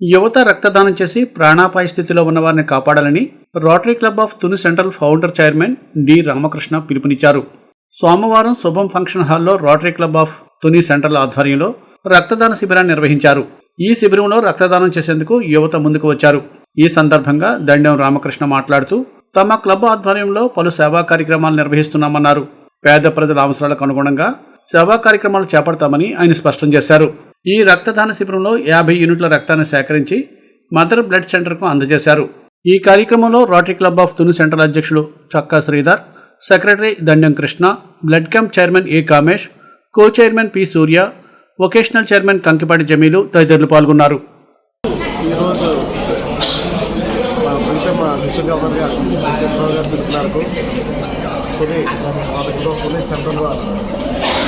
యువత రక్తదానం చేసి ప్రాణాపాయ స్థితిలో ఉన్న వారిని కాపాడాలని Rotary club of Tuni central founder chairman D Ramakrishna పిలుపునిచ్చారు. సోమవారం శుభం ఫంక్షన్ హాల్లో Rotary club of Tuni central ఆధ్వర్యంలో రక్తదాన శిబిరాన్ని నిర్వహించారు. ఈ శిబిరంలో రక్తదానం చేసేందుకు యువత ముందుకు వచ్చారు. ఈ సందర్భంగా దండెం రామకృష్ణ మాట్లాడుతూ తమ క్లబ్ ఆధ్వర్యంలో పలు సేవా కార్యక్రమాలు నిర్వహిస్తున్నామన్నారు. పేద ప్రజల అవసరాలకు అనుగుణంగా సేవా కార్యక్రమాలు చేపడతామని ఆయన స్పష్టం చేశారు. ఈ రక్తదాన శిబిరంలో యాభై యూనిట్ల రక్తాన్ని సేకరించి మదర్ బ్లడ్ సెంటర్కు అందజేశారు. ఈ కార్యక్రమంలో Rotary club of Tuni central అధ్యక్షులు Chakka Sridhar secretary Dandam Krishna blood camp chairman A Kamesh co chairman P Surya vocational chairman Kankipati Jamilu తదితరులు పాల్గొన్నారు. ఈరోజు మా గవర్నర్ గారు వెంకటేశ్వరరావు గారు సెంట్రల్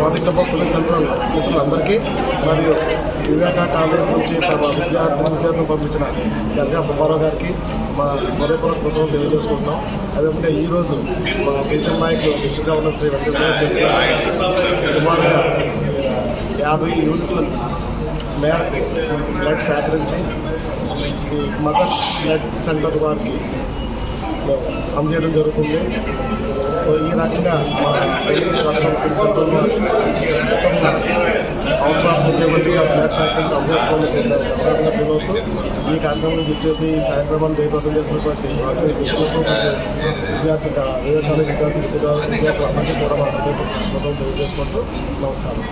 మార్నింగ్ డబ్బా క్లబ్ ఆఫ్ పోలీస్ సెంట్రల్ మిత్రులందరికీ మరియు వివేకా కాలేజ్ నుంచి తమ విద్యార్థి విద్యార్థులు పంపించిన గర్గా సుబ్బారావు గారికి మా హృదయపూర్వక కృతజ్ఞతలు తెలియజేసుకుంటాం అదేవిధంగా ఈరోజు మా ప్రీతం నాయకులు డిస్ట్రిక్ట్ గవర్నర్ శ్రీ వెంకటేశ్వర సుమారుగా యాభై యూనిట్ల మేరకు బ్లడ్ సేకరించి మదర్ బ్లడ్ సెంటర్ వారికి అందజేయడం జరుగుతుంది. సో ఈ రకంగా మా పెళ్ళి అవసరాలు ఉండేవంటి ఆ బ్లడ్ సేకరించి అందజేసుకోవాలని పిల్లలతో ఈ కార్యక్రమం గుర్చేసి ఈ కార్యక్రమాన్ని జయప్రదం చేస్తున్నటువంటి వ్యక్తులకు వివేకాల విద్యార్థులు విద్యార్థులు అందరికీ కూడా మా హృదయపూర్వక తెలియజేసుకుంటూ నమస్కారం.